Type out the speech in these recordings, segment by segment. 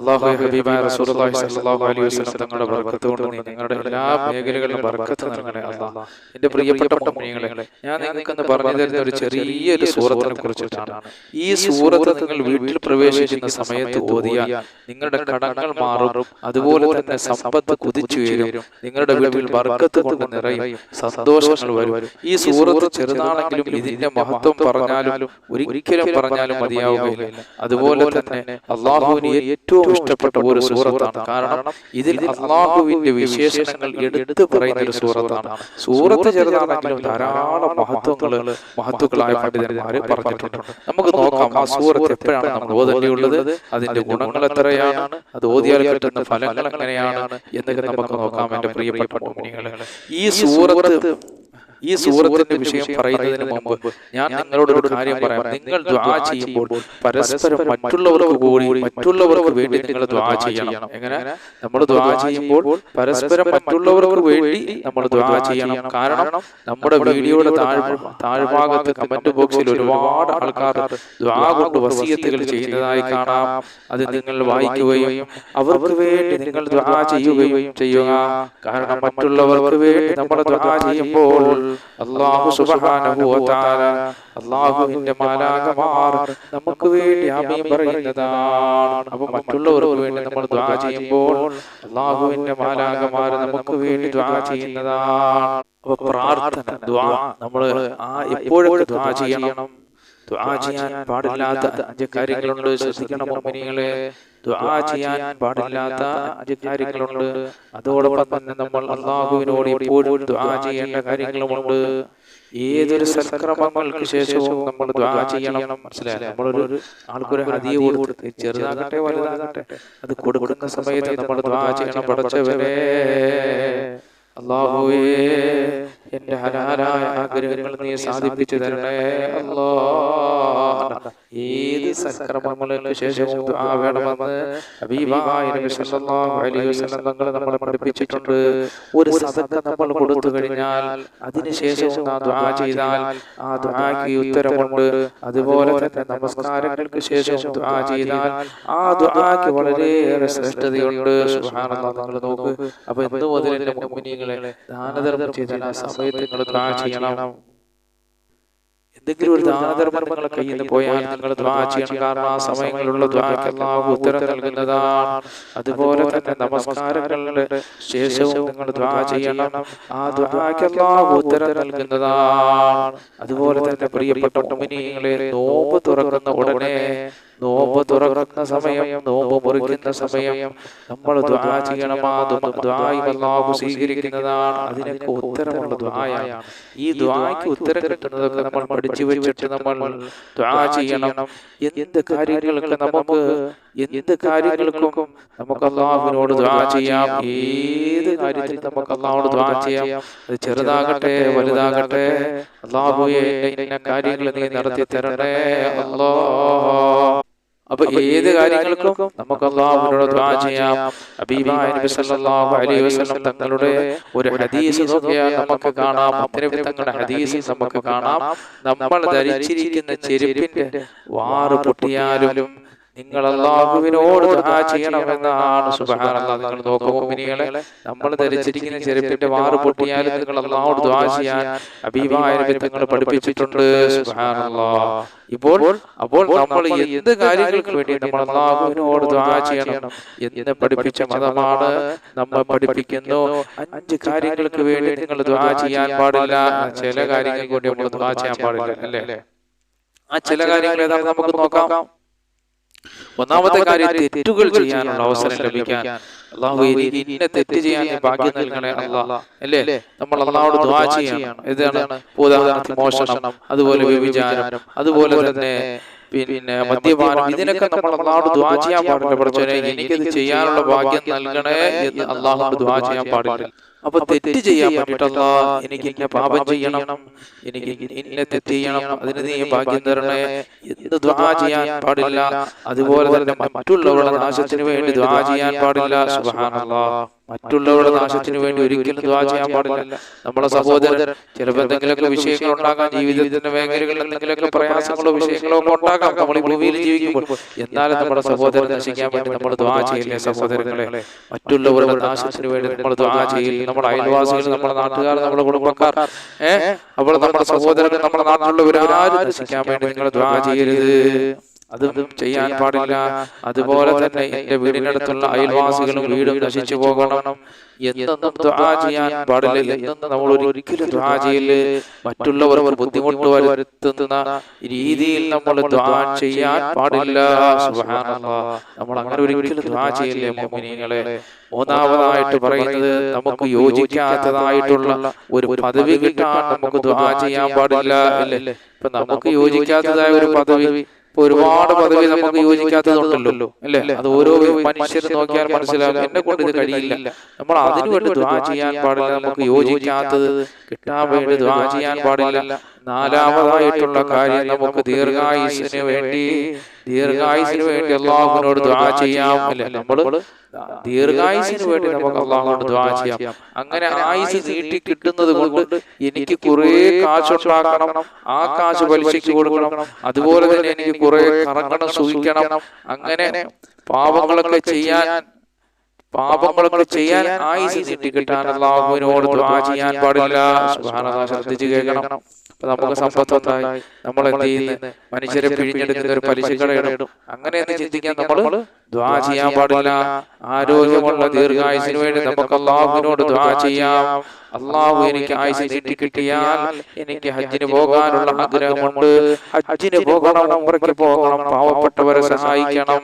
അള്ളാഹു ഹബീബായ റസൂലുള്ളാഹി സ്വല്ലല്ലാഹു അലൈഹി വസല്ലം തങ്ങളുടെ ബർക്കത്ത് കൊണ്ട് നീ നിങ്ങളുടെ എല്ലാ മേഖലകളിലും ബർക്കത്ത് നൽകണേ അല്ലാഹ് എന്റെ പ്രിയപ്പെട്ട മുഅ്മിനീങ്ങളെ ഞാൻ നിങ്ങൾക്കെന്ന് പറഞ്ഞു തരുന്ന ഒരു ചെറിയൊരു സൂറത്തിനെ കുറിച്ചിട്ടാണ് ഈ സൂറത്ത് നിങ്ങൾ വീട്ടിൽ പ്രവേശിക്കുന്ന സമയത്ത് ഓതിയാൽ നിങ്ങളുടെ കടങ്ങൾ മാറും അതുപോലെ തന്നെ സമ്പത്ത് കുതിച്ചുയരും നിങ്ങളുടെ വീട്ടിൽ ബർക്കത്ത് കൊണ്ട് നിറയും സന്തോഷങ്ങൾ വരും. ഈ സൂറത്ത് ചെറുതാണെങ്കിലും ഇതിന്റെ മഹത്വം പറഞ്ഞാലും ഒരിക്കലും പറഞ്ഞാലും മതിയാവുകയില്ല അതുപോലെ തന്നെ അള്ളാഹുവിന് ഏറ്റവും ഇഷ്ടപ്പെട്ട ഒരു സൂറത്താണ്. കാരണം ഇതിൽ അള്ളാഹുവിന്റെ വിശേഷണങ്ങൾ എടുത്തു പറയുന്ന ഒരു സൂറത്താണ്. സൂറത്ത് ചെറുതാണെങ്കിലും ധാരാളം മഹത്വങ്ങൾ മഹത്വങ്ങളായ പണ്ഡിതന്മാര് പറഞ്ഞിട്ടുണ്ട്. നമുക്ക് നോക്കാം ആ സൂറത്ത് എപ്പോഴാണ് നമ്മൾ ഓതേണ്ടിയുള്ളത് അതിന്റെ ഗുണങ്ങൾ എത്രയാണ്? അത് ഓതിയാൽ കിട്ടുന്ന ഫലങ്ങൾ എങ്ങനെയാണ്? എന്നൊക്കെ നമുക്ക് നോക്കാം എന്റെ പ്രിയപ്പെട്ട ഈ സൂറത്ത് ഈ സൂറത്തിന്റെ വിഷയം പറയുന്നതിന് മുമ്പ് ഞാൻ നിങ്ങളോട് ഒരു കാര്യം പറയാം. നിങ്ങൾ ദ്വാ ചെയ്യുമ്പോൾ പരസ്പരം മറ്റുള്ളവർക്ക് കൂടി മറ്റുള്ളവർക്ക് വേണ്ടി നിങ്ങൾ ദ്വാ ചെയ്യണം. എങ്ങനെ? നമ്മൾ ദ്വാ ചെയ്യുമ്പോൾ പരസ്പരം മറ്റുള്ളവർക്ക് വേണ്ടി നമ്മൾ ദ്വാ ചെയ്യണം. കാരണം നമ്മുടെ വീഡിയോയുടെ താഴ് താഴ്ഭാഗത്ത് കമന്റ് ബോക്സിൽ ഒരുപാട് ആൾക്കാർ ദ്വാ കൊണ്ട് വസീയത്തുകൾ ചെയ്യുന്നതായി കാണാം. അത് നിങ്ങൾ വായിക്കുകയും അവർക്ക് വേണ്ടി നിങ്ങൾ ദ്വാ ചെയ്യുകയും ചെയ്യുക. കാരണം മറ്റുള്ളവർക്ക് വേണ്ടി നമ്മൾ ദ്വാ ചെയ്യുമ്പോൾ അള്ളാഹു തആല അള്ളാഹുവിന്റെ മാലാകമാർ നമുക്ക് വേണ്ടി ആമീൻ പറയുന്നതാണ്. അപ്പൊ മറ്റുള്ളവർക്ക് വേണ്ടി നമ്മൾ ദ്വാ ചെയ്യുമ്പോൾ അള്ളാഹുവിന്റെ മാലാകമാർ നമുക്ക് വേണ്ടി ദ്വാ ചെയ്യുന്നതാണ്. അപ്പൊ പ്രാർത്ഥന ദ്വാ നമ്മൾ ആ എപ്പോഴൊക്കെ ദ്വാ ചെയ്യണം? ദ്വാ ചെയ്യാൻ പാടില്ലാത്ത അഞ്ച് കാര്യങ്ങളുണ്ട്. ശ്രദ്ധിക്കണം ദുആ ചെയ്യാൻ പാടില്ലാത്ത അഞ്ച് കാര്യങ്ങളുണ്ട് അതോടൊപ്പം തന്നെ നമ്മൾ അള്ളാഹുവിനോട് എപ്പോഴും ദുആ ചെയ്യേണ്ട കാര്യങ്ങളുമുണ്ട്. ഏതൊരു സൽക്രമങ്ങൾക്ക് ശേഷവും നമ്മൾ ദുആ ചെയ്യണം. മനസ്സിലായി? നമ്മളൊരു ആൾക്കൊരു ഹദിയ കൊടുത്ത് ചെറുതാകട്ടെ വലുതാകട്ടെ അത് കൊടുക്കുന്ന സമയത്ത് നമ്മൾ ദുആ ചെയ്യണം. പടച്ചവരെ അള്ളാഹുവേ എന്റെ ഹരാരായ ആഗ്രഹങ്ങൾ നീ സാധിപ്പിച്ചു തരണേ. അല്ലോ ഏത് സക്രമങ്ങളിലും ശേഷവും ദുആ വേണമെന്ന് ഹബീബായ നബി സല്ലല്ലാഹു അലൈഹി വസല്ലം തങ്ങൾ നമ്മളെ പഠിപ്പിച്ചിട്ടുണ്ട്. ഒരു സദക്ക നമ്മൾ കൊടുത്തു കഴിഞ്ഞാൽ അതിനുശേഷവും ആ ദുആ ചെയ്താൽ ആ ദുആക്ക് ഉത്തരമുണ്ട്. അതുപോലെ തന്നെ നമസ്കാരങ്ങൾക്ക് ശേഷവും ദുആ ചെയ്താൽ ആ ദുആക്ക് വളരെയേറെ ശ്രേഷ്ഠതയുണ്ട്. സുബ്ഹാനല്ലാഹ് നിങ്ങൾ നോക്ക്. അപ്പൊ ഇന്ന് മുതൽ എന്റെ മുഅ്മിനീങ്ങളെ ദാനധർമ്മം ചെയ്താൽ ആ സമയത്ത് നിങ്ങൾ ദുആ ചെയ്യണം. എന്തെങ്കിലും ഒരു ദാനധർമ്മം നിങ്ങളെ കയ്യിൽ നിന്ന് പോയാൽ നിങ്ങൾ ദ്വാ ചെയ്യണം. കാരണം ആ സമയങ്ങളിലുള്ള ദ്വാക്ക് അള്ളാഹു ഉത്തരം നൽകുന്നതാണ്. അതുപോലെ തന്നെ നമസ്കാരങ്ങളുടെ ശേഷവും നിങ്ങൾ ദ്വാ ചെയ്യണം. ആ ദ്വാക്ക് അള്ളാഹു ഉത്തരം നൽകുന്നതാണ്. അതുപോലെ തന്നെ പ്രിയപ്പെട്ട മുമിനികളെ നോമ്പ് തുറക്കുന്ന ഉടനെ നോമ്പ് തുറക്കുന്ന സമയം നോമ്പ് മുറിക്കുന്ന സമയം നമ്മൾ ദ്വാ ചെയ്യണം. ആ ദ്വായും അല്ലാഹു സ്വീകരിക്കുന്നതാണ്. അതിനൊക്കെ ഉത്തരമുള്ള ദ്വായാണ്. ഈ ദ്വായ്ക്ക് ഉത്തരം കിട്ടുന്നതൊക്കെ നമ്മൾ പഠിച്ചു വെച്ചിട്ട് നമ്മൾ ദ്വാ ചെയ്യണം. എന്ത് കാര്യങ്ങളൊക്കെ നമുക്ക് എന്ത് കാര്യങ്ങൾക്കും നമുക്ക് അള്ളാഹുവിനോട് ദ്വാ ചെയ്യാം. ഏത് കാര്യത്തിൽ നമുക്ക് അള്ളാഹുനോട് ദ്വാ ചെയ്യാം? അത് ചെറുതാകട്ടെ വലുതാകട്ടെ. അള്ളാഹുയെ ഇന്ന കാര്യങ്ങൾ നീ നടത്തി തരണേ അല്ലോ അപ്പൊ ഏത് കാര്യങ്ങൾക്കും നമുക്ക് അള്ളാഹുവിനോട് ദ്വാ ചെയ്യാം. ഹബീബായ നബി സല്ലല്ലാഹു അലൈഹി വസല്ലം തങ്ങളുടെ ഒരു ഹദീസ് നോക്കിയാൽ നമുക്ക് കാണാം. അത്തരം തങ്ങളുടെ ഹദീസ് നമുക്ക് കാണാം. നമ്മൾ ധരിച്ചിരിക്കുന്ന ചെരുപ്പിന്റെ വാറ് പൊട്ടിയാലും നിങ്ങൾ അള്ളാഹുവിനോട് ദുആ ചെയ്യണമെന്നാണ് സുബ്ഹാനല്ലാഹ് നിങ്ങൾ നോക്കൂ മുഅ്മിനീങ്ങളെ നമ്മൾ ധരിച്ചിരിക്കുന്ന ചെരുപ്പിന്റെ വാറ് പൊട്ടിയാലും നിങ്ങൾ അള്ളാഹോട് ദുആ ചെയ്യാൻ ഹബീബായ നബി തങ്ങൾ പഠിപ്പിച്ചിട്ടുണ്ട്. സുബ്ഹാനല്ലാഹ്. ഇപ്പോൾ അപ്പോൾ നമ്മൾ എന്ത് കാര്യങ്ങൾക്ക് വേണ്ടി നമ്മൾ അള്ളാഹുവിനോട് ദുആ ചെയ്യണം? എന്ന് പഠിപ്പിച്ച മതമാണ് നമ്മൾ പഠിപ്പിക്കുന്നു. അഞ്ച് കാര്യങ്ങൾക്ക് വേണ്ടി നിങ്ങൾ ദുആ ചെയ്യാൻ പാടില്ല. ചില കാര്യങ്ങൾക്ക് വേണ്ടി നമ്മൾ ദുആ ചെയ്യാൻ പാടില്ല. അല്ലേ? ആ ചില കാര്യങ്ങൾ ഏതാണ് നമുക്ക് നോക്കാം. ഒന്നാമത്തെ കാര്യം തെറ്റുകൾ ചെയ്യാനുള്ള അവസരം ലഭിക്കാൻ അള്ളാഹു ഇന്നെ തെറ്റ് ചെയ്യാൻ ഭാഗ്യം നൽകണേ അള്ളാഹ് അല്ലേ? നമ്മൾ അള്ളാഹോട് ദ്വാ ചെയ്യണം. ഇതാണ് ഉദാഹരണത്തിന് മോഷണം അതുപോലെ വ്യഭിചാരം. അതുപോലെ തന്നെ പിന്നെ മദ്യപാനം. ഇതിനൊക്കെ നമ്മൾ അള്ളാഹോട് ദ്വാ ചെയ്യാൻ പാടില്ല പ്രചോദനം എനിക്കത് ചെയ്യാനുള്ള ഭാഗ്യം നൽകണേ എന്ന് അള്ളാഹോട് ദ്വാ ചെയ്യാൻ പാടില്ല. അപ്പൊ തെറ്റ് ചെയ്യാൻ പറ്റിട്ടല്ല എനിക്ക് ഇങ്ങനെ പാപം ചെയ്യണം എനിക്ക് ഇന്ന തെറ്റ് ചെയ്യണം അതിന് നീ ഭാഗ്യം തരണേ. എന്ത് ദ്വാ ചെയ്യാൻ പാടില്ല. അതുപോലെ തന്നെ മറ്റുള്ളവരുടെ നാശത്തിന് വേണ്ടി ദ്വാ ചെയ്യാൻ പാടില്ല. സുബ്ഹാനല്ലാഹ് മറ്റുള്ളവരുടെ നാശത്തിന് വേണ്ടി ഒരിക്കലും ദ്വാ ചെയ്യാൻ പാടില്ല. നമ്മളെ സഹോദരൻ ചിലപ്പോൾ എന്തെങ്കിലുമൊക്കെ വിഷയങ്ങൾ ഉണ്ടാകാം ജീവിതത്തിന്റെ മേഖലകളിൽ എന്തെങ്കിലുമൊക്കെ പ്രയാസങ്ങളോ വിഷയങ്ങളോ ഒക്കെ ഉണ്ടാകാം. നമ്മൾ ഈ ഭൂമിയിൽ ജീവിക്കുമ്പോൾ എന്നാലും നമ്മുടെ സഹോദരൻ നശിക്കാൻ വേണ്ടി നമ്മൾ ദ്വാ ചെയ്യില്ലേ സഹോദരങ്ങളെ? മറ്റുള്ളവരുടെ നാശത്തിന് വേണ്ടി നമ്മൾ ദ്വാ ചെയ്യില്ല? നമ്മുടെ അയൽവാസികൾ നമ്മുടെ നാട്ടുകാർ നമ്മുടെ കുടുംബക്കാർ ഏഹ് അപ്പോൾ നമ്മുടെ സഹോദരൻ നമ്മുടെ നാട്ടിലുള്ളവരാരും നശിക്കാൻ വേണ്ടി നിങ്ങൾ ദ്വാ ചെയ്യരുത്. അതും ചെയ്യാൻ പാടില്ല. അതുപോലെ തന്നെ എന്റെ വീടിനടുത്തുള്ള അയൽവാസികളും വീടും നശിച്ചു പോകണം. എന്നൊന്നും ദ്വാ ചെയ്യാൻ പാടില്ല. നമ്മൾ ഒരിക്കലും ദ്വാ ചെയ്യൽ മറ്റുള്ളവർ ബുദ്ധിമുട്ട് വരുത്തുന്ന രീതിയിൽ നമ്മൾ ദ്വാ ചെയ്യാൻ പാടില്ല. നമ്മൾ അങ്ങനെ ഒരിക്കലും ദ്വാ ചെയ്യില്ലേ മോമിനികളെ മൂന്നാമതായിട്ട് പറയുന്നത് നമുക്ക് യോജിക്കാത്തതായിട്ടുള്ള ഒരു പദവി കിട്ടാൻ നമുക്ക് ദ്വാ ചെയ്യാൻ പാടില്ല അല്ലേ? ഇപ്പൊ നമുക്ക് യോജിക്കാത്തതായ ഒരു പദവി ഇപ്പൊ ഒരുപാട് പദവി നമുക്ക് യോജിക്കാത്തതുണ്ടല്ലോ അല്ലേ? അത് ഓരോ മനുഷ്യർ നോക്കിയാൽ മനസ്സിലാകും. എന്നെ കൊണ്ട് ഇത് കഴിയില്ല. നമ്മൾ അതിനു വേണ്ടി ദ്വാ ചെയ്യാൻ പാടില്ല. നമുക്ക് യോജിക്കാത്തത് കിട്ടാൻ വേണ്ടി ദ്വാ ചെയ്യാൻ പാടില്ല. നാലാമതായിട്ടുള്ള കാര്യം നമുക്ക് ദീർഘായുസിന് വേണ്ടി ദീർഘായുസിന് വേണ്ടി അള്ളാഹുവിനോട് ദ്വാ ചെയ്യാം അല്ലെ? നമ്മൾ ദീർഘായുസിന് വേണ്ടി നമുക്ക് അള്ളാഹുനോട് ദ്വാ ചെയ്യാം. അങ്ങനെ ആയുസ് നീട്ടി കിട്ടുന്നത് കൊണ്ട് എനിക്ക് കുറെ കാശുണ്ടാക്കണം. ആ കാശ് പലിശയ്ക്ക് കൊടുക്കണം. അതുപോലെ തന്നെ എനിക്ക് കുറെ കറങ്ങണം സൂക്ഷിക്കണം. അങ്ങനെ പാപങ്ങളൊക്കെ ചെയ്യാൻ പാപങ്ങളൊക്കെ ചെയ്യാൻ ആയുസ് നീട്ടി കിട്ടാൻ അള്ളാഹുവിനോട് ദ്വാ ചെയ്യാൻ പാടില്ല. ശ്രദ്ധിച്ചു കേൾക്കണം. അപ്പൊ നമുക്ക് സമ്പത്തുണ്ടായി നമ്മൾ എന്ത് ചെയ്യുന്നു? മനുഷ്യരെ പിഴിഞ്ഞെടുക്കുന്ന ഒരു പലിശക്കടയിടും അങ്ങനെ ചിന്തിക്കാൻ നമ്മൾ ദ്വാ ചെയ്യാൻ പാടില്ല. ആരോഗ്യമുള്ള ദീർഘായുസിന് വേണ്ടി നമുക്ക് അള്ളാഹുവിനോട് ദ്വാ ചെയ്യാം. അള്ളാഹു എനിക്ക് ആയുസ് നീട്ടി കിട്ടിയാൽ എനിക്ക് ഹജ്ജിന് പോകാനുള്ള ആഗ്രഹമുണ്ട്. ഹജ്ജിന് പോകണം ഉറക്കി പോകണം പാവപ്പെട്ടവരെ സഹായിക്കണം.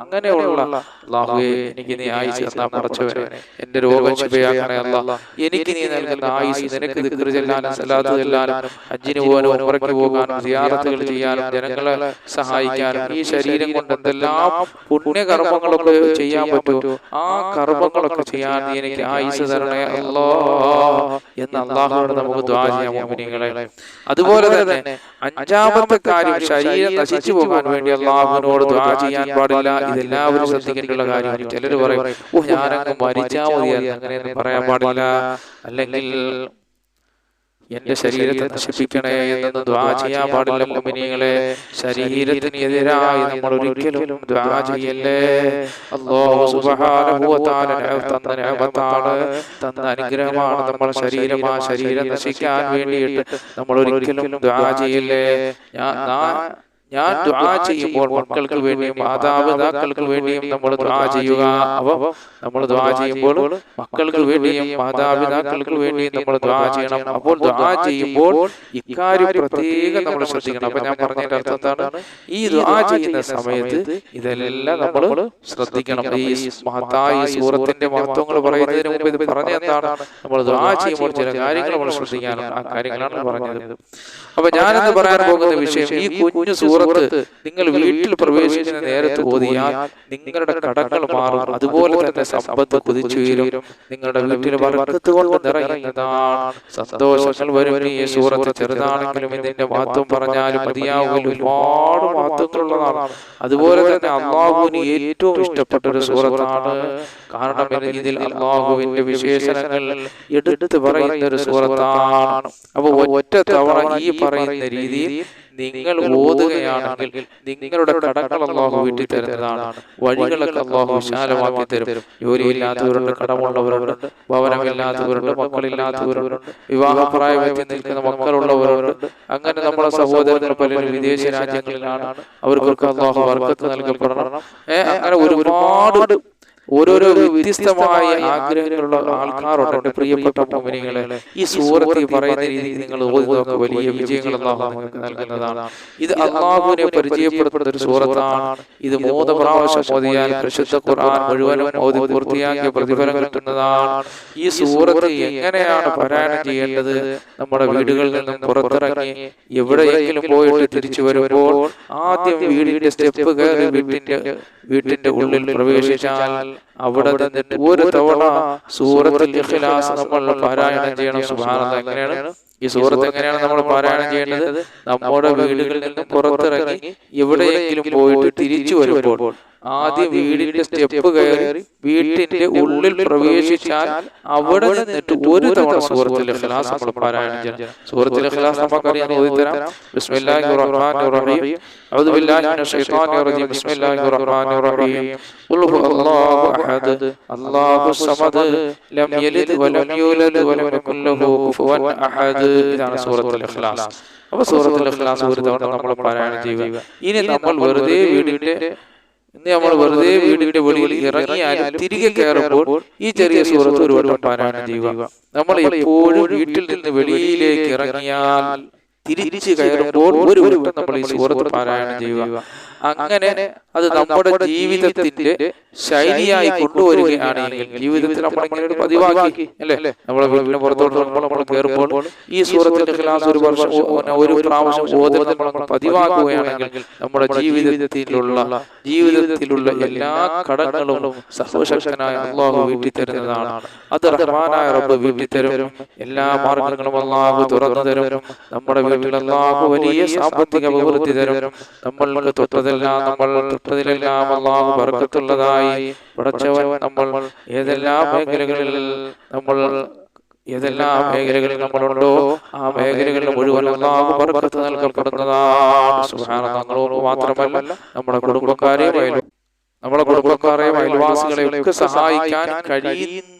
അങ്ങനെയുള്ള അള്ളാഹുവേ എനിക്ക് നീ ആയുസ് പടച്ചവനെ എന്റെ രോഗം ശുഭയാക്കണേ അല്ല എനിക്ക് നീ നൽകുന്ന ആയുസ് നിനക്ക് ദിക്ർ ചെല്ലാനും സലാത്ത് ചെല്ലാനും ഹജ്ജിന് പോകാനും ഉറക്കി പോകാനും സിയാറത്തുകൾ ചെയ്യാനും ജനങ്ങളെ സഹായിക്കാനും ഈ ശരീരം കൊണ്ട് എന്തെല്ലാം പുണ്യകർമ്മങ്ങളൊക്കെ ചെയ്യാൻ പറ്റുമോ? ആ കർമ്മങ്ങളൊക്കെ ചെയ്യാൻ എനിക്ക് ആയുസ് തരണേ അല്ലോ എന്ന് അള്ളാഹുനോട് നമുക്ക് ദ്വാ ചെയ്യാം മോമിനികളെ അതുപോലെ തന്നെ അഞ്ചാമത്തെ കാര്യം ശരീരം നശിച്ചു പോകാൻ വേണ്ടി അള്ളാഹുവിനോട് ദ്വാ ചെയ്യാൻ പാടില്ല. ഇതെല്ലാവരും ശ്രദ്ധിക്കേണ്ടുള്ള കാര്യമാണ്. ചിലർ പറയും ഓ ഞാനങ്ങ് മരിച്ചാൽ മതിയായിരുന്നു അങ്ങനെയൊന്നും പറയാൻ പാടില്ല. അല്ലെങ്കിൽ എന്റെ ശരീരത്തെ നശിപ്പിക്കണേ എന്ന് ദ്വാ ചെയ്യാൻ പാടില്ല മുമിനികളെ. ശരീരത്തിനെതിരായി നമ്മൾ ഒരിക്കലും ദ്വാ ചെയ്യല്ലേ? അല്ലാഹു സുബ്ഹാനഹു വ തആല തന്ന നിഅമത്താണ് തന്ന അനുഗ്രഹമാണ് നമ്മൾ ശരീരം. ആ ശരീരം നശിക്കാൻ വേണ്ടിയിട്ട് നമ്മൾ ഒരിക്കലും ദ്വാ ചെയ്യല്ലേ? ഞാൻ ഞാൻ ദ്വാ ചെയ്യുമ്പോൾ മക്കൾക്ക് വേണ്ടിയും മാതാപിതാക്കൾക്ക് വേണ്ടിയും നമ്മൾ ദ്വാ ചെയ്യുക. അവ നമ്മൾ ദ്വാ ചെയ്യുമ്പോൾ മക്കൾക്ക് വേണ്ടിയും മാതാപിതാക്കൾക്ക് വേണ്ടിയും നമ്മൾ ദ്വാ ചെയ്യണം. അപ്പോൾ ദ്വാ ചെയ്യുമ്പോൾ ഇക്കാര്യം പ്രത്യേകം നമ്മൾ ശ്രദ്ധിക്കണം. അപ്പൊ ഞാൻ പറഞ്ഞതിന്റെ അർത്ഥം എന്താണ്? ഈ ദ്വാ ചെയ്യുന്ന സമയത്ത് ഇതെല്ലാം നമ്മൾ ശ്രദ്ധിക്കണം. ഈ മഹത്തായ സൂറത്തിന്റെ മഹത്വങ്ങൾ പറയുന്നതിന് മുമ്പ് ഇത് പറഞ്ഞ എന്താണ് നമ്മൾ ദ്വാ ചെയ്യുമ്പോൾ ചില കാര്യങ്ങൾ നമ്മൾ ശ്രദ്ധിക്കാനാണ് ആ കാര്യങ്ങളാണ് പറഞ്ഞത്. അപ്പൊ ഞാനെന്ന് പറയാൻ പോകുന്ന വിഷയം ഈ കുഞ്ഞു സൂറത്ത് നിങ്ങൾ വീട്ടിൽ പ്രവേശിക്കുന്ന നേരത്ത് ഓതിയാൽ നിങ്ങളുടെ കടങ്ങൾ മാറും. അതുപോലെ തന്നെ സമ്പത്ത് കുതിച്ചുയരും നിങ്ങളുടെ വീട്ടിൽ വർക്കത്ത് കൊണ്ട് നിറയുന്നതാണ് സന്തോഷങ്ങൾ വരും. ഈ സൂറത്ത് ചെറുതാണെങ്കിലും ഇതിന്റെ മഹത്വം പറഞ്ഞാലും മതിയാവില്ല ഒരുപാട് മഹത്വങ്ങളുള്ളതാണ്. അതുപോലെ തന്നെ അള്ളാഹുവിന് ഏറ്റവും ഇഷ്ടപ്പെട്ട ഒരു സൂറത്താണ്. കാരണം ഇതിൽ അള്ളാഹുവിന്റെ വിശേഷണങ്ങൾ എടുത്ത് പറയുന്ന ഒരു സൂറത്താണ്. അപ്പൊ ഒറ്റ തവണ ഈ പറയുന്ന രീതിയിൽ നിങ്ങൾ ഓതുകയാണെങ്കിൽ നിങ്ങളുടെ കടങ്ങൾ അള്ളാഹു വീട്ടിൽ തരുന്നതാണ്. വഴികളൊക്കെ അള്ളാഹു വിശാലമാക്കി തരും. ജോലിയില്ലാത്തവരുണ്ട് കടമുള്ളവരുണ്ട് ഭവനമില്ലാത്തവരുണ്ട് മക്കളില്ലാത്തവരുണ്ട് വിവാഹപ്രായമായി നിൽക്കുന്ന മക്കളുള്ളവരുണ്ട്. അങ്ങനെ നമ്മുടെ സഹോദരങ്ങൾ പലരും വിദേശ രാജ്യങ്ങളിലാണ്. അവർക്കൊക്കെ അള്ളാഹു വർക്കത്ത് നൽകപ്പെടണം. ഏഹ് അങ്ങനെ ഒരുപാട് ഓരോരോ വ്യത്യസ്തമായ ആഗ്രഹങ്ങളുള്ള ആൾക്കാരുണ്ട് പ്രിയപ്പെട്ട മോമിനികളെ ഈ സൂറത്തിൽ പറയുന്ന രീതിയിൽ നിങ്ങൾ ഓതി നോക്കുക വലിയ വിജയങ്ങൾ അള്ളാഹു നൽകുന്നതാണ്. ഇത് അള്ളാഹുവിനെ പരിചയപ്പെടുത്തുന്ന ഒരു സൂറത്താണ്. ഇത് മൂന്ന് പ്രാവശ്യം ഓതിയാൽ പരിശുദ്ധ ഖുർആൻ മുഴുവനും ഓതി പൂർത്തിയാക്കിയ പ്രതിഫലം കിട്ടുന്നതാണ്. ഈ സൂറത്ത് എങ്ങനെയാണ് പാരായണം ചെയ്യേണ്ടത്? നമ്മുടെ വീടുകളിൽ നിന്നും പുറത്തിറങ്ങി എവിടെയെങ്കിലും പോയിട്ട് തിരിച്ചു വരുമ്പോൾ ആദ്യം വീടിന്റെ സ്റ്റെപ്പ് കയറി വീട്ടിന്റെ വീട്ടിന്റെ ഉള്ളിൽ പ്രവേശിച്ചാൽ അവിടെ നിന്നിട്ട് ഒരു തവണ സൂറത്തിൽ ഇഖ്ലാസ് നമ്മൾ പാരായണം ചെയ്യണം. സുബ്ഹാനല്ലാഹ് എങ്ങനെയാണ്? ഈ സൂറത്ത് എങ്ങനെയാണ് നമ്മൾ പാരായണം ചെയ്യേണ്ടത് നമ്മുടെ വീടുകളിൽ നിന്ന് പുറത്തിറങ്ങി എവിടെയെങ്കിലും പോയിട്ട് തിരിച്ചു വരുമ്പോൾ ആദ്യം വീടിന്റെ സ്റ്റെപ്പ് കയറി വീടിന്റെ ഉള്ളിൽ പ്രവേശിച്ചാൽ അവിടെ നിന്നിട്ട് ഒരു തവണ സൂറത്തിൽ ഇഖ്ലാസ് നമ്മൾ പാരായണം ചെയ്യണം. ഇഖ്ലാസ് നമുക്കറിയാം ഓതി തരാം ബിസ്മില്ലാഹിർ റഹ്മാനിർ റഹീം. അഊദു ബില്ലാഹി മിനശ് ശൈത്വാനിർ റജീം. ബിസ്മില്ലാഹിർ റഹ്മാനിർ റഹീം. ഖുൽ ഹുവല്ലാഹു അഹദ്. അല്ലാഹു സമദ്. ലം യലിദ് വലം യൂലദ് വലം യകുൽ ലഹു കുഫുവൻ അഹദ് ഇതാണ് സൂറത്തുൽ ഇഖ്ലാസ്. അപ്പൊ സൂറത്തുൽ ഇഖ്ലാസ് ഒരു തവണ നമ്മൾ പാരായണം ചെയ്യുക ഇനി നമ്മൾ വെറുതെ വീടിന്റെ ഇന്ന് നമ്മൾ വെറുതെ വീടിന്റെ വെളിയിൽ ഇറങ്ങിയാലും തിരികെ കയറുമ്പോൾ ഈ ചെറിയ സൂറത്ത് ഒരു വട്ടം പാരായണം ചെയ്യുക നമ്മൾ എപ്പോഴും വീട്ടിൽ നിന്ന് വെളിയിലേക്ക് ഇറങ്ങിയാൽ തിരിച്ചു കയറുമ്പോൾ ഒരു വട്ടം നമ്മൾ ഈ സൂറത്ത് പാരായണം ചെയ്യുക അങ്ങനെ അത് നമ്മുടെ ജീവിതത്തിന്റെ ശൈലിയായി കൊണ്ടുവരികയാണെങ്കിൽ ജീവിതത്തിൽ നമ്മൾ ഇങ്ങനെ ഒരു പതിവാക്കി അല്ലേ? നമ്മളെ വീട്ടിന് പുറത്തോട്ട് ഇറങ്ങുമ്പോൾ നമ്മൾ കയറുമ്പോൾ ഈ സൂറത്തിന്റെ ക്ലാസ് ഒരു വർഷം ഒരു പ്രാവശ്യം ഓതുന്നത് നമ്മൾ പതിവാക്കുകയാണെങ്കിൽ നമ്മുടെ ജീവിതത്തിലുള്ള ജീവിതത്തിലുള്ള എല്ലാ കടങ്ങളും സർവശക്തനായ അള്ളാഹു വീട്ടിൽ തരുന്നതാണ്. അത് റഹ്മാനായ റബ്ബ് വീട്ടിൽ തരും. എല്ലാ മാർഗങ്ങളും അള്ളാഹു തുറന്നു തരും. നമ്മുടെ വീട്ടിൽ അള്ളാഹു വലിയ സാമ്പത്തിക അഭിവൃദ്ധി തരും. നമ്മൾക്ക് തൊട്ടതെല്ലാം നമ്മൾ തൊട്ടതിലെല്ലാം അള്ളാഹു വർഗത്തുള്ളതായി പടച്ചവൻ നമ്മൾ ഏതെല്ലാ മേഖലകളിൽ നമ്മൾ ഏതെല്ലാം മേഖലകളിൽ നമ്മളുണ്ടോ ആ മേഖലകളിൽ മുഴുവൻ അള്ളാഹു നൽകപ്പെടുന്നതാണ്. തങ്ങളോട് മാത്രമല്ല നമ്മുടെ കുടുംബക്കാരെയും നമ്മുടെ കുടുംബക്കാരെയും അയൽവാസികളെയും സഹായിക്കാൻ കഴിയുന്ന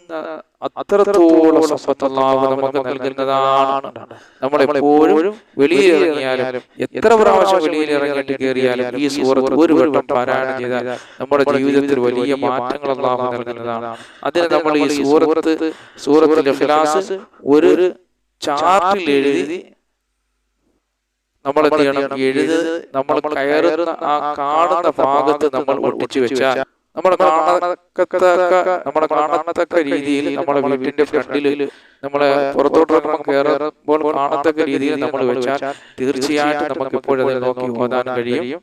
അത്രത്തോളം സമ്പത്ത് അള്ളാഹു നമുക്ക് നൽകുന്നതാണ്. നമ്മൾ എപ്പോഴും വെളിയിലിറങ്ങിയാലും എത്ര പ്രാവശ്യം വെളിയിലിറങ്ങിയിട്ട് കയറിയാലും ഈ സൂറത്ത് ഒരു വട്ടം പാരായണം ചെയ്താൽ നമ്മുടെ ജീവിതത്തിൽ വലിയ മാറ്റങ്ങൾ അള്ളാഹു നൽകുന്നതാണ്. അതിന് നമ്മൾ ഈ സൂറത്ത് സൂറത്തിന്റെ ഇഖ്ലാസ് ഒരു ചാർട്ടിൽ എഴുതി നമ്മൾ എന്ത് ചെയ്യണം? എഴുത് നമ്മൾ കയറുന്ന ആ കാണുന്ന ഭാഗത്ത് നമ്മൾ ഒട്ടിച്ചു വെച്ചാൽ നമ്മൾ കാണത്തക്ക നമ്മുടെ കാണത്തക്ക രീതിയിൽ നമ്മുടെ വീട്ടിന്റെ ഫ്രണ്ടിൽ നമ്മളെ പുറത്തോട്ട് ഇറങ്ങുമ്പോൾ കയറുമ്പോൾ കാണത്തക്ക രീതിയിൽ നമ്മൾ വെച്ചാൽ തീർച്ചയായിട്ടും നമുക്ക് ഇപ്പോഴത്തെ നോക്കി ഓതാൻ കഴിയും.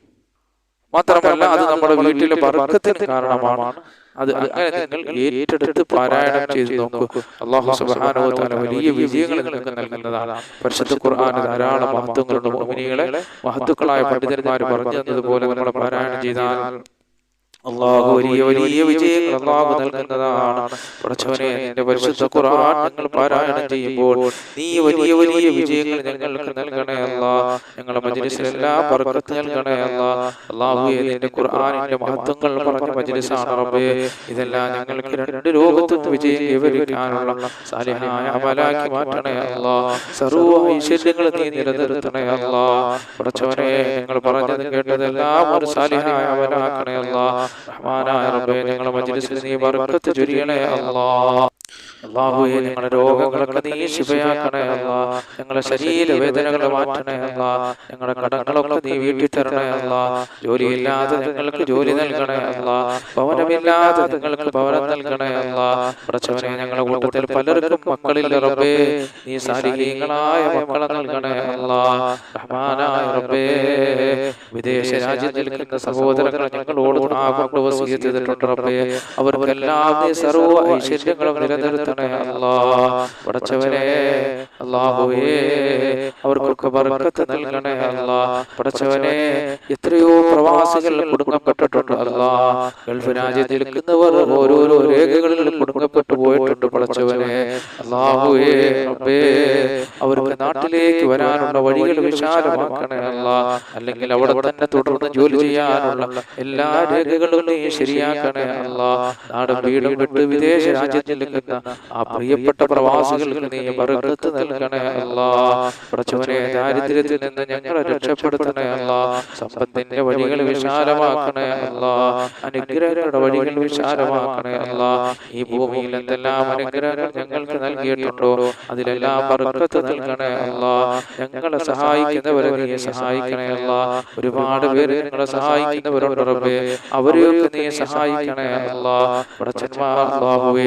മാത്രമല്ല അത് നമ്മുടെ വീട്ടിലെ ബർക്കത്തിന് കാരണമാണ്. അത് അങ്ങനെ നിങ്ങൾ ഏറ്റെടുത്ത് പാരായണം ചെയ്ത് നോക്കൂ. അള്ളാഹു തആല വലിയ വിജയങ്ങൾ നിങ്ങൾക്ക് നൽകുന്നതാണ്. പരിശുദ്ധ ഖുർആൻ ധാരാളം മഹത്വങ്ങളുണ്ട് മുഅ്മിനീകളെ മഹത്തുക്കളായ പണ്ഡിതന്മാർ പറഞ്ഞു തന്നതുപോലെ നമ്മൾ പാരായണം ചെയ്താൽ അള്ളാഹു വലിയ വലിയ വിജയങ്ങൾ അള്ളാഹു നൽകുന്നതാണ്. പഠിച്ചവനെ എന്റെ പരിശുദ്ധ ഖുർആൻ ഞങ്ങൾ പാരായണം ചെയ്യുമ്പോൾ നീ വലിയ വലിയ വിജയങ്ങൾ ഞങ്ങൾക്ക് നൽകണേ അല്ലാ. ഞങ്ങളുടെ മജ്ലിസിലെല്ലാം ബർക്കത്ത് നൽകണേ അല്ലാ. അള്ളാഹുവേ എന്റെ ഖുർആനിന്റെ മഹത്വങ്ങൾ പറഞ്ഞ മജ്ലിസാണ് റബ്ബേ. ഇതെല്ലാം ഞങ്ങൾക്ക് രണ്ട് ലോകത്തും വിജയം വിവരിക്കാനുള്ള സാലിഹായ അമലാക്കി മാറ്റണേ അല്ലാ. സർവ ഐശ്വര്യങ്ങൾ നീ നിലനിർത്തണേ അല്ലാ. പഠിച്ചവനെ ഞങ്ങൾ പറഞ്ഞത് കേട്ടതെല്ലാം ഒരു സാലിഹായ അമലാക്കണേ അല്ലാ റഹ്മാനായ റബ്ബേ നിങ്ങളുടെ മജ്ലിസിൽ നീ ബർക്കത്ത് ചൊരിയണേ അല്ലാ അള്ളാഹുവെ ഞങ്ങളുടെ രോഗങ്ങളൊക്കെ നീ ശിവയാക്കണേ അല്ല ഞങ്ങളുടെ ശരീര വേദനകളെ മാറ്റണേ അല്ല ഞങ്ങളുടെ കടങ്ങളൊക്കെ നീ വീട്ടിൽ തരണേ അല്ല ജോലിയില്ലാതെ ഞങ്ങൾക്ക് ജോലി നൽകണേ അല്ല ഭവനമില്ലാതെ ഞങ്ങൾക്ക് ഭവനം നൽകണേ അല്ല പ്രച്ചവനെ ഞങ്ങളുടെ കൂട്ടത്തിൽ പലർക്കും മക്കളില്ല റബ്ബേ. നീ സാരികീയങ്ങളായ മക്കളെ നൽകണേ അല്ല റഹ്മാനായ റബ്ബേ. വിദേശ രാജ്യത്തിൽ നിൽക്കുന്ന സഹോദരങ്ങളെ ഞങ്ങളോട് ആ കൊണ്ട് വസീത് ചെയ്തിട്ടുണ്ട് റബ്ബേ. അവർക്കെല്ലാം നീ സർവ ഐശ്വര്യങ്ങളും നിലനിർത്തണേ അല്ലാ പടച്ചവനെ അല്ലാഹുവേ അവർക്കൊക്കെ ബർക്കത്ത് നൽകണേ അല്ലാ. പടച്ചവനെ എത്രയോ പ്രവാസികൾ കുടുങ്ങപ്പെട്ടിട്ടുണ്ട് അല്ലാ. ഗൾഫ് രാജ്യത്തിൽ നിൽക്കുന്നവർ ഓരോരോ രേഖകളിൽ കുടുങ്ങപ്പെട്ടു പോയിട്ടുണ്ട് പടച്ചവനെ. അല്ലാഹുവേ റബ്ബേ അവർക്ക് നാട്ടിലേക്ക് വരാനുള്ള വഴികൾ വിശാലമാക്കണേ അല്ല. അല്ലെങ്കിൽ അവിടെ തന്നെ തുടർന്ന് ജോലി ചെയ്യാനുള്ള എല്ലാ രേഖകളും ശരിയാക്കണേ അല്ല. നാടും വീടും വിട്ട് വിദേശ രാജ്യത്തിൽ നിൽക്കുന്ന ആ പ്രിയപ്പെട്ട പ്രവാസികൾക്ക് നീ ബർക്കത്ത് നൽകണേ അല്ലാ. പ്രചോനെ ദാരിദ്ര്യത്തിൽ നിന്ന് ഞങ്ങളെ രക്ഷപ്പെടുത്തണേ അല്ലാ. സമ്പത്തിന്റെ വഴികൾ വിശാലമാക്കണേ അല്ലാ. അനുഗ്രഹങ്ങളുടെ വഴികൾ വിശാലമാക്കണേ അല്ലാ. ഈ ഭൂമിയിൽ എന്തെല്ലാം അനുഗ്രഹങ്ങൾ ഞങ്ങൾക്ക് നൽകിയിട്ടുണ്ടോ അതിലെല്ലാം ബർക്കത്ത് നൽകണേ അല്ലാ. ഞങ്ങളെ സഹായിക്കുന്നവരെ നീ സഹായിക്കണേ അല്ലാ. ഒരുപാട് പേര് ഞങ്ങളെ സഹായിക്കുന്നവരുണ്ട് റബ്ബേ. അവരെയൊക്കെ നീ സഹായിക്കണേ അല്ലാ. അല്ലാഹുവേ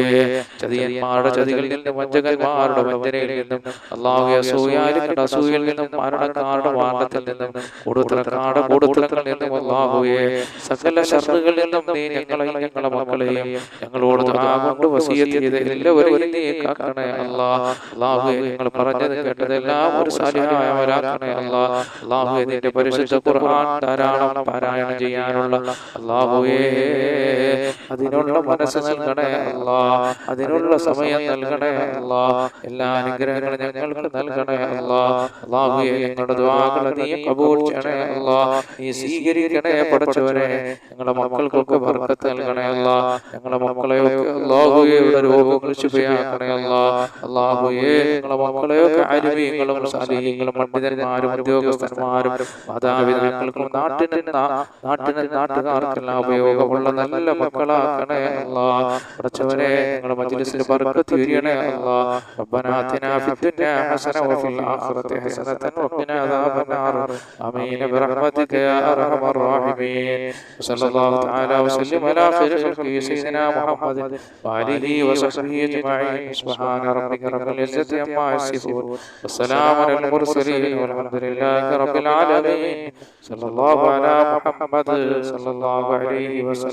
ചതിയൻ അന്യന്മാരുടെ ചതികളിൽ നിന്നും വഞ്ചകന്മാരുടെ വഞ്ചനയിൽ നിന്നും അള്ളാഹു അസൂയാലിക്കണ്ട അസൂയിൽ നിന്നും മരണക്കാരുടെ വാദത്തിൽ നിന്നും കൊടുത്തലക്കാരുടെ കൊടുത്തലങ്ങളിൽ നിന്നും അള്ളാഹുയെ സകല ഷറുകളിൽ നിന്നും നീ ഞങ്ങളെയും ഞങ്ങളുടെ മക്കളെയും ഞങ്ങളോട് കൊണ്ട് വസിയത്ത് ചെയ്ത് എല്ലാവരെയും നീ കാക്കണേ അല്ലാ. അള്ളാഹുയെ ഞങ്ങൾ പറഞ്ഞത് കേട്ടതെല്ലാം ഒരു സാലിഹായവരാക്കണേ അല്ലാ. അള്ളാഹുയെ നിന്റെ പരിശുദ്ധ ഖുർആൻ ധാരാളം പാരായണം ചെയ്യാനുള്ള അള്ളാഹുയേ അതിനുള്ള മനസ്സ് നൽകണേ അല്ലാ. അതിനുള്ള സമയം നൽകണേ അല്ലാ എല്ലാ അനുഗ്രഹങ്ങളും ഞങ്ങൾക്ക് നൽകണേ അല്ലാ അള്ളാഹുയെ ഞങ്ങളുടെ ദ്വാകളെ നീ കബൂൽ ചെയ്യണേ അല്ലാ നീ സ്വീകരിക്കണേ പഠിച്ചവരെ. ഞങ്ങളുടെ മക്കൾക്കൊക്കെ ബർക്കത്ത് നൽകണേ അല്ലാ ഞങ്ങളുടെ മക്കളെയൊക്കെ അള്ളാഹുയുടെ രോഗങ്ങൾ ശുഭയാക്കണേ അല്ലാ അള്ളാഹുയെ ഞങ്ങളുടെ മക്കളെയൊക്കെ അരുവീങ്ങളും സാലിഹ്യങ്ങളും പണ്ഡിതന്മാരും ഉദ്യോഗസ്ഥന്മാരും മാതാപിതാക്കൾക്കും നാട്ടിന് നാട്ടിന് നാട്ടുകാർക്കെല്ലാം ഉപയോഗമുള്ള നല്ല മക്കളാക്കണേ അല്ലാ പഠിച്ചവരെ ഞങ്ങളുടെ മജ്ലിസിൽ بركة يا الله ربنا آتنا في الدنيا حسنة وفي الآخرة حسنة وقنا عذاب النار آمين برحمتك يا أرحم الراحمين صلى الله تعالى وسلم على خير خلق سيدنا محمد وآله وصحبه أجمعين سبحان ربك رب العزة عما يصفون والسلام على المرسلين والحمد لله رب العالمين صلى الله على محمد صلى الله عليه وسلم